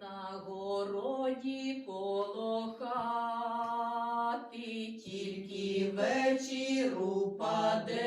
На городі коло хати тільки вечір упаде.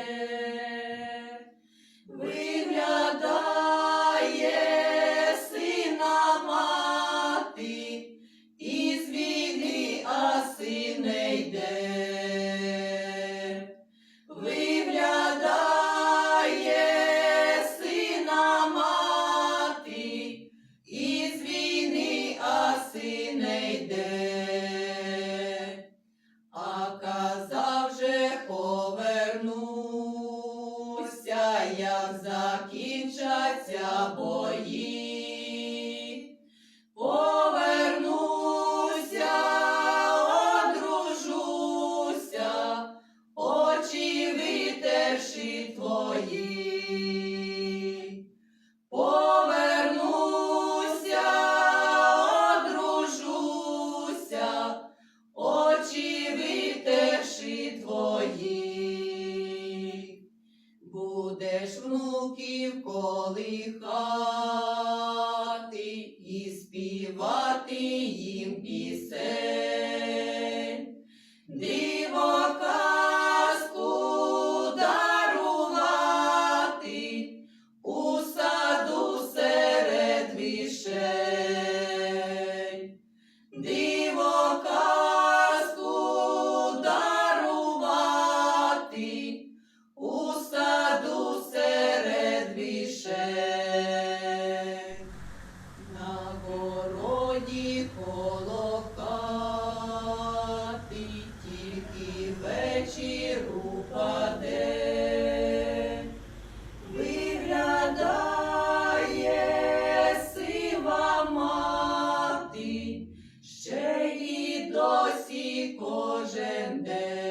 А казав же повернуся, як закінчаться бої. Будеш внуків колихати і співати їм пісень. Тільки вечіру. Виглядає сива мати, ще й досі кожен день.